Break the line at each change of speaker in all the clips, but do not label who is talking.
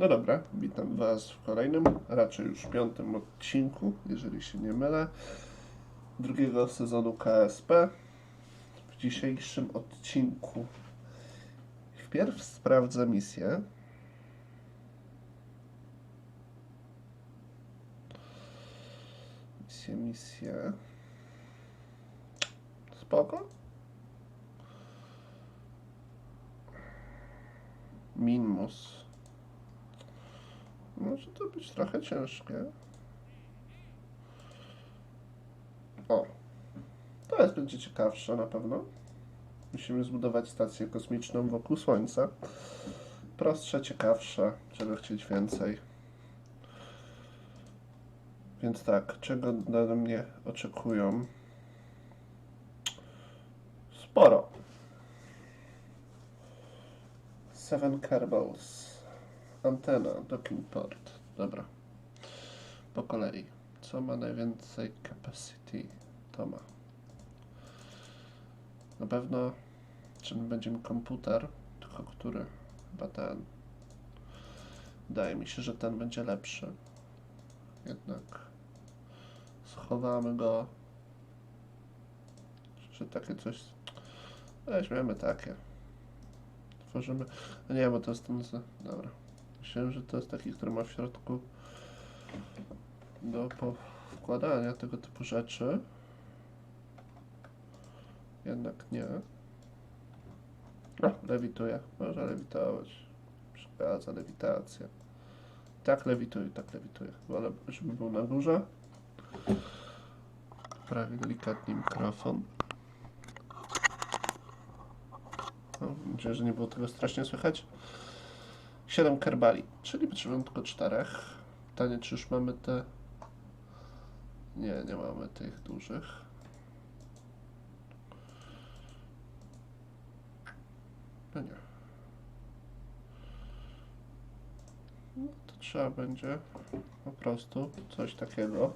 No dobra, witam Was w kolejnym, raczej już piątym odcinku, jeżeli się nie mylę, drugiego sezonu KSP. W dzisiejszym odcinku wpierw sprawdzę misję. Misję, misję. Spoko. Minmus. Może to być trochę ciężkie. O, to jest będzie ciekawsze na pewno. Musimy zbudować stację kosmiczną wokół Słońca. Prostsze, ciekawsze, czego chcieć więcej. Więc tak, czego ode mnie oczekują? Sporo. Seven Kerbals. Antena, docking port. Dobra. Po kolei. Co ma najwięcej capacity? To ma. Na pewno, czy będzie mi komputer, tylko który? Chyba ten. Wydaje mi się, że ten będzie lepszy. Jednak schowamy go. Czy takie coś. Weźmiemy takie. Tworzymy. No nie, bo to jest ten. Dobra. Myślałem, że to jest taki, który ma w środku do wkładania tego typu rzeczy. Jednak nie. No, lewituje. Może lewitować. Przeszkadza lewitacja. Tak lewituje, tak lewituje. Wolę, żeby był na górze. Prawie delikatnie mikrofon. No, mam nadzieję, że nie było tego strasznie słychać. 7 kerbali, czyli potrzebujemy tylko 4. Pytanie, czy już mamy te... Nie, nie mamy tych dużych. No nie. No to trzeba będzie po prostu coś takiego.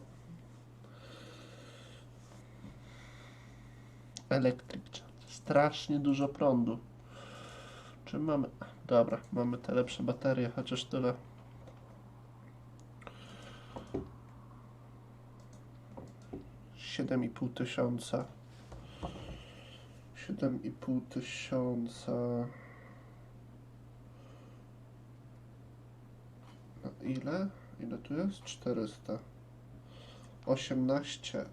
Elektryk. Strasznie dużo prądu. Czy mamy... Dobra, mamy te lepsze baterie, chociaż tyle. Siedem i pół tysiąca. Siedem i pół tysiąca. Na ile? Ile tu jest? 400. 18.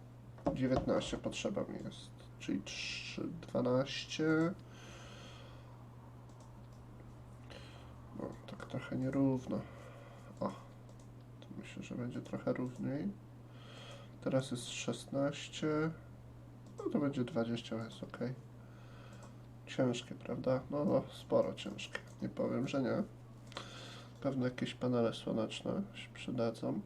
19 potrzeba mi jest. Czyli 3, 12. No, tak trochę nierówno. O, to myślę, że będzie trochę równiej. Teraz jest 16. No to będzie 20, jest ok. Ciężkie, prawda? No, no, sporo ciężkie. Nie powiem, że nie. Pewno jakieś panele słoneczne się przydadzą.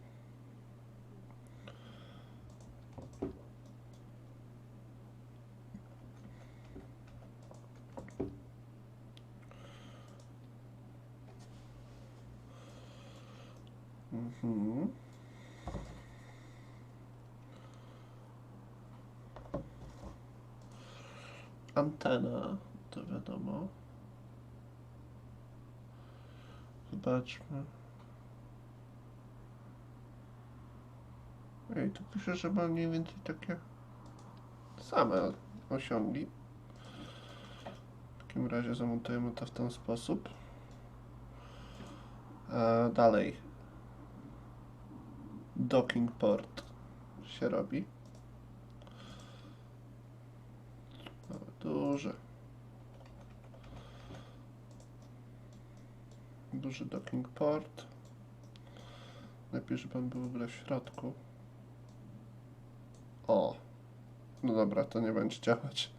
Antena, to wiadomo. Zobaczmy. Ej, tu pisze, że ma mniej więcej takie same osiągi. W takim razie zamontujemy to w ten sposób. A dalej. Docking port się robi. Mamy duży. Docking port. Lepiej, żeby on był w ogóle w środku. O! No dobra, to nie będzie działać.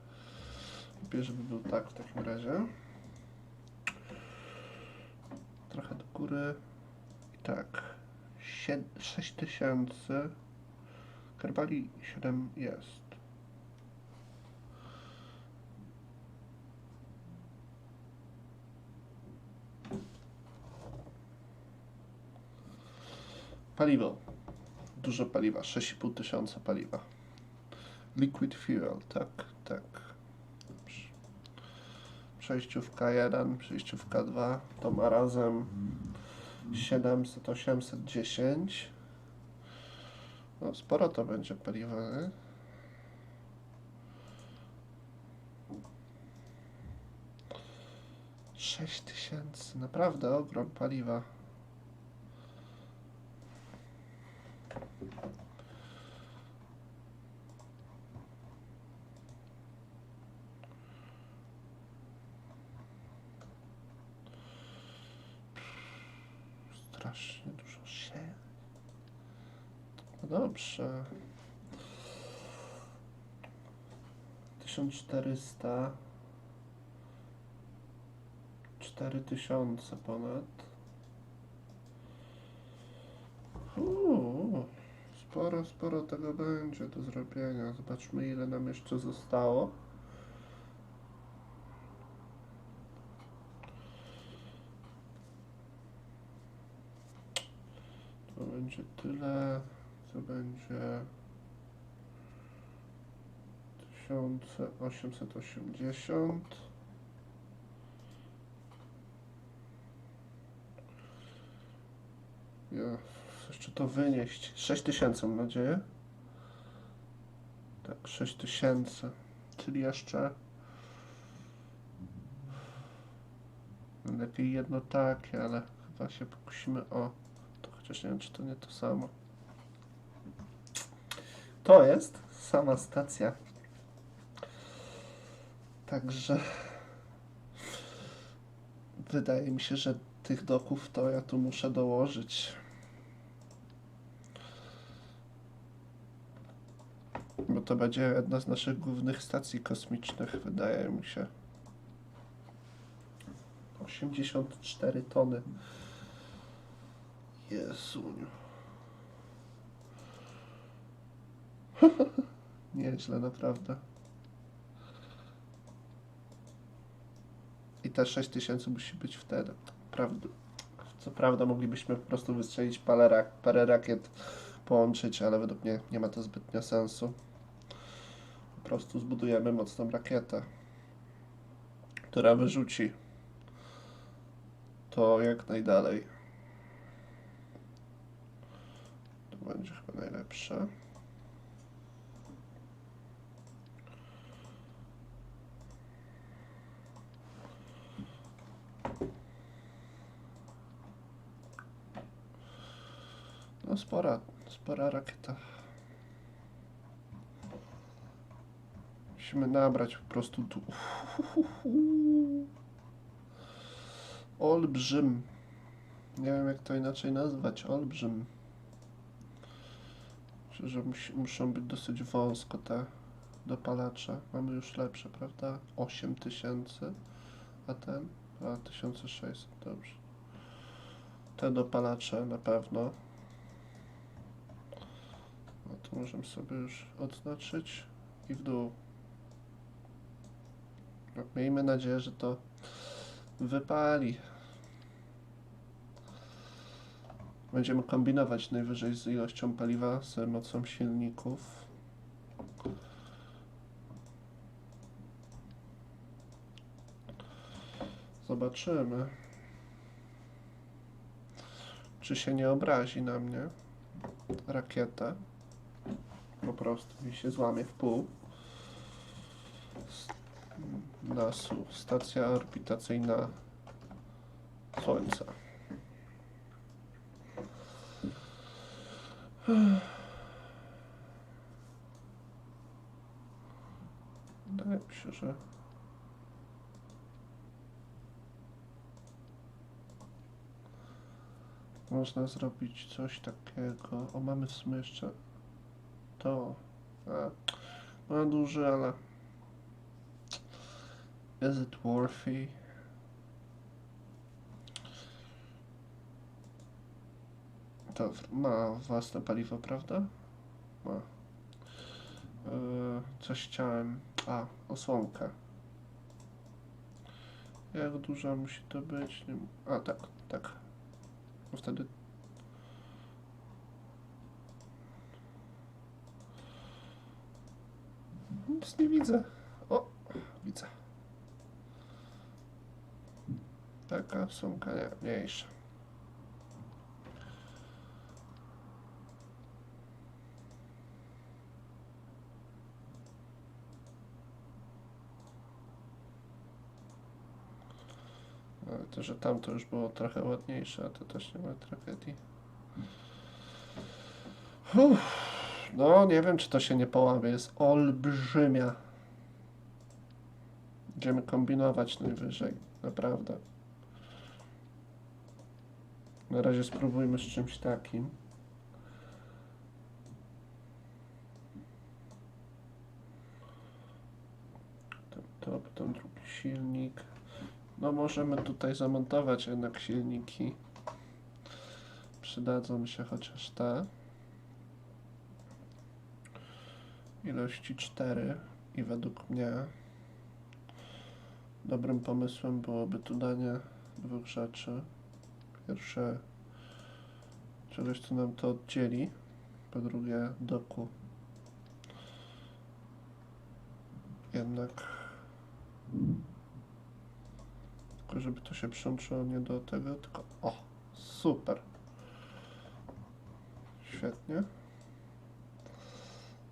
Lepiej, żeby był tak w takim razie. Trochę do góry. I tak. 6000. Kerbali 7 jest. Paliwo. Dużo paliwa. 6,5 tysiąca paliwa. Liquid fuel, tak, tak. Przejściówka 1, przejściówka 2, to ma razem 700, 810. No, sporo to będzie paliwa, nie? Sześć tysięcy, naprawdę ogrom paliwa. Strasznie dużo się. No dobrze. 1400 4000 ponad. Uuu, sporo, sporo tego będzie do zrobienia. Zobaczmy ile nam jeszcze zostało. To będzie tyle, co będzie 1880. Ja jeszcze to wynieść. 6000 mam nadzieję. Tak, 6000. Czyli jeszcze. Lepiej jedno takie, ale chyba się pokusimy o. To chociaż nie wiem, czy to nie to samo. To jest sama stacja. Także wydaje mi się, że tych doków to ja tu muszę dołożyć. Bo to będzie jedna z naszych głównych stacji kosmicznych, wydaje mi się. 84 tony. Jezuniu. Nieźle, naprawdę. I te 6000 musi być wtedy. Prawda. Co prawda moglibyśmy po prostu wystrzelić parę, rak, parę rakiet, połączyć, ale według mnie nie ma to zbytnio sensu. Po prostu zbudujemy mocną rakietę, która wyrzuci to jak najdalej. To będzie chyba najlepsze. No spora, spora rakieta. Musimy nabrać po prostu tu. Olbrzym. Nie wiem jak to inaczej nazwać. Olbrzym. Myślę, że musi, muszą być dosyć wąsko te dopalacze. Mamy już lepsze, prawda? 8000. A ten? A 1600. Dobrze. Te dopalacze na pewno. To możemy sobie już odznaczyć i w dół. No, miejmy nadzieję, że to wypali. Będziemy kombinować najwyżej z ilością paliwa, z mocą silników. Zobaczymy. Czy się nie obrazi na mnie rakieta. Po prostu mi się złamie w pół. Nasu, stacja orbitacyjna Słońca. Wydaje mi się, że można zrobić coś takiego. O, mamy w sumie jeszcze to. A, ma duży, ale is it worthy? To w- ma własne paliwo, prawda? Ma. Yy, coś chciałem. A, osłonkę. Jak duża musi to być? Nie... A, tak, tak. Bo wtedy Nic nie widzę. O, widzę. Taka sumka nie, mniejsza. To, że tamto już było trochę ładniejsze, a to też nie ma tragedii. Uff no, nie wiem, czy to się nie połamie. Jest olbrzymia. Będziemy kombinować najwyżej. Naprawdę. Na razie spróbujmy z czymś takim. To, potem drugi silnik. No możemy tutaj zamontować jednak silniki. Przydadzą się chociaż te. Ilości 4 i według mnie dobrym pomysłem byłoby tu danie dwóch rzeczy. Pierwsze czegoś, co nam to oddzieli. Po drugie doku. Jednak tylko żeby to się przyłączyło nie do tego, tylko o, super. Świetnie.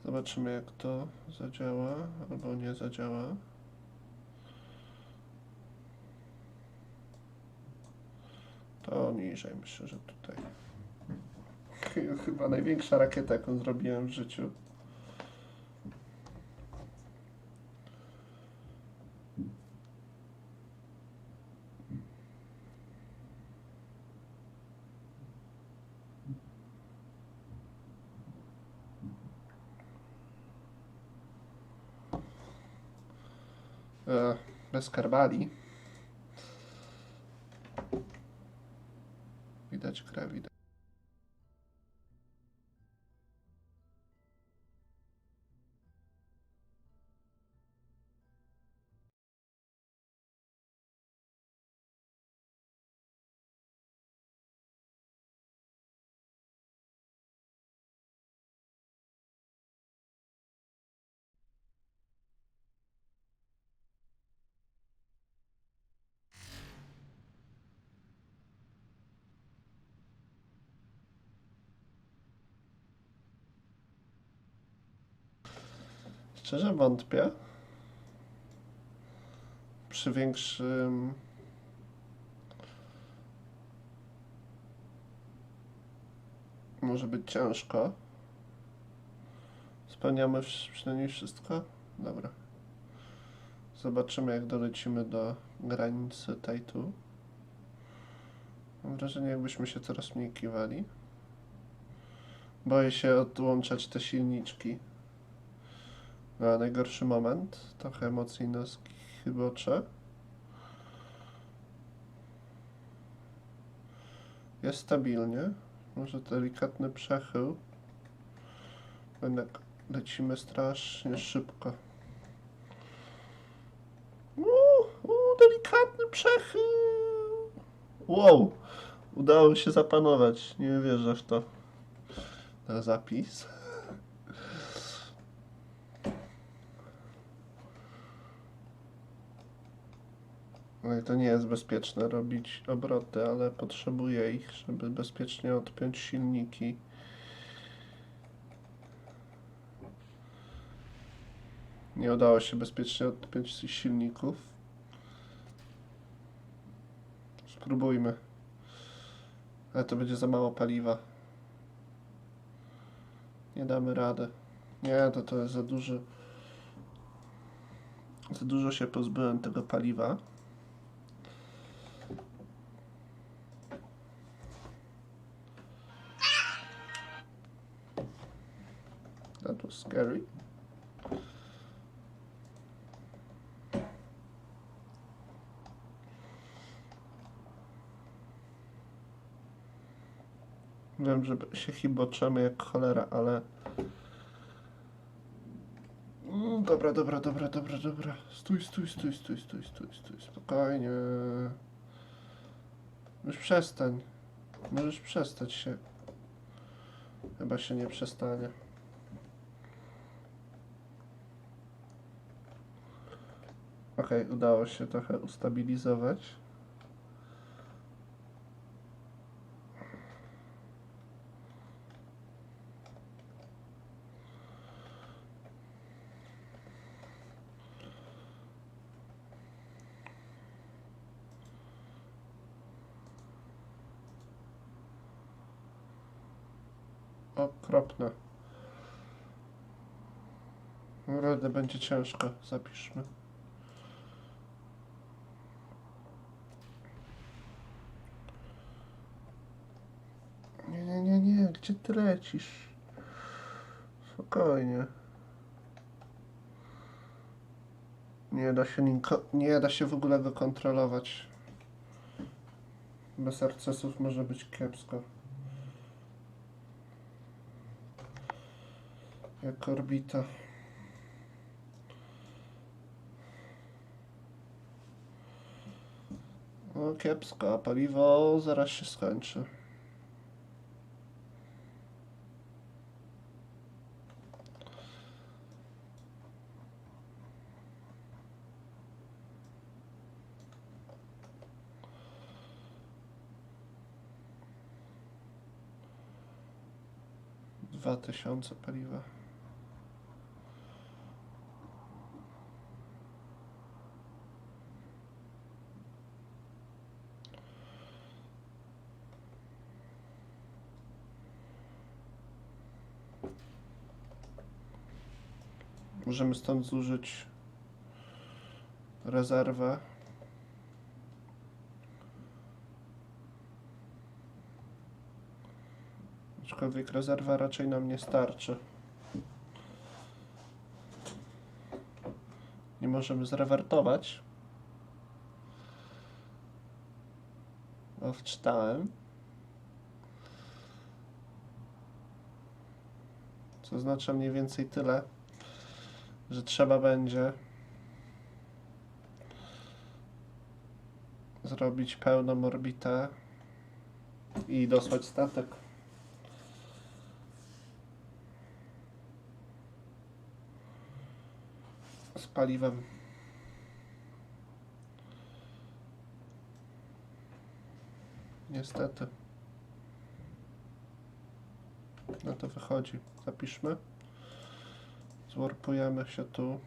Zobaczymy jak to zadziała albo nie zadziała. To niżej myślę, że tutaj. Chyba największa rakieta, jaką zrobiłem w życiu. E, bez karbali. Widać krew, widać. Szczerze wątpię. Przy większym. Może być ciężko. Spełniamy przynajmniej wszystko? Dobra. Zobaczymy, jak dolecimy do granicy Tajtu. Mam wrażenie, jakbyśmy się coraz mniej kiwali. Boję się odłączać te silniczki. A najgorszy moment, trochę emocji nas chybocze. Jest stabilnie, może delikatny przechył. Jednak lecimy strasznie szybko. Uuu, uuu, delikatny przechył. Wow, udało się zapanować, nie wierzę w to. Na zapis. To nie jest bezpieczne robić obroty, ale potrzebuję ich, żeby bezpiecznie odpiąć silniki. Nie udało się bezpiecznie odpiąć silników. Spróbujmy. Ale to będzie za mało paliwa. Nie damy rady. Nie, to to jest za dużo. Za dużo się pozbyłem tego paliwa. That was scary. Wiem, że się chiboczemy jak cholera, ale... Mm, Dobra, dobra, dobra, dobra, dobra. Stój, stój, stój, stój, stój, stój, stój, spokojnie. Już przestań. Możesz przestać się. Chyba się nie przestanie. Ok, udało się trochę ustabilizować. okropne. Naprawdę będzie ciężko, zapiszmy. Ty? Spokojnie. Nie da się nim nie da się w ogóle go kontrolować. Bez arcesów może być kiepsko. Jak orbita. No kiepsko, paliwo zaraz się skończy. Tysiące paliwa. Możemy stąd zużyć rezerwę. Aczkolwiek rezerwa raczej nam nie starczy. Nie możemy zrewertować. Bo wczytałem. Co oznacza mniej więcej tyle, że trzeba będzie zrobić pełną orbitę i dosłać statek. Paliwem. Niestety. No to wychodzi. Zapiszmy. Zwarpujemy się tu.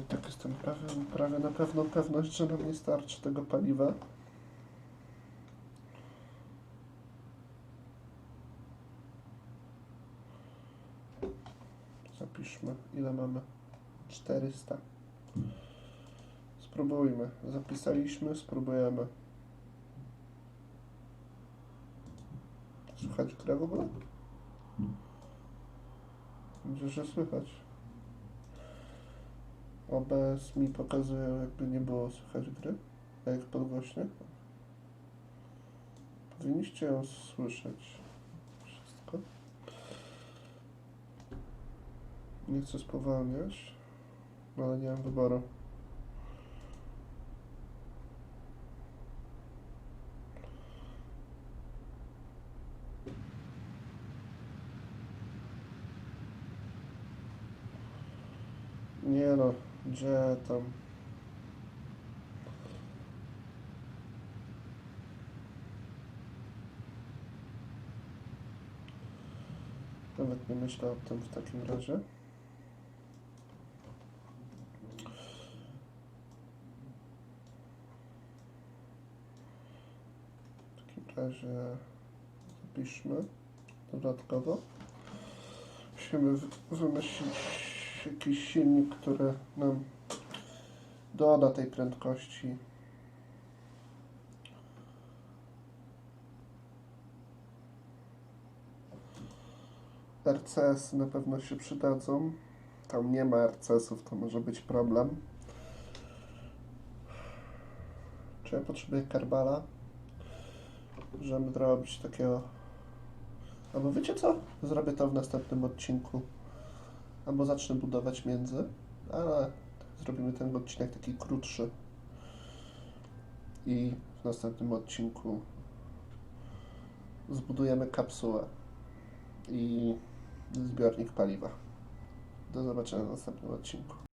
I tak jestem prawie, prawie na pewną pewność, że nam nie starczy tego paliwa. Zapiszmy, ile mamy? 400. Spróbujmy. Zapisaliśmy, spróbujemy. Słychać grę w ogóle? Myślę, że słychać. OBS mi pokazuje, jakby nie było słychać gry. A jak podgłośnie? Powinniście ją słyszeć. Wszystko. Nie chcę spowalniać, no ale nie mam wyboru. Nie no, gdzie tam? Nawet nie myślę o tym w takim razie. W takim razie zapiszmy dodatkowo. Musimy wy- wymyślić jakiś silnik, który nam doda tej prędkości. RCS na pewno się przydadzą. Tam nie ma RCS-ów, to może być problem. Czy ja potrzebuję karbala? Żeby zrobić takiego... Albo wiecie co? Zrobię to w następnym odcinku. Albo zacznę budować między, ale zrobimy ten odcinek taki krótszy. I w następnym odcinku zbudujemy kapsułę i zbiornik paliwa. Do zobaczenia w następnym odcinku.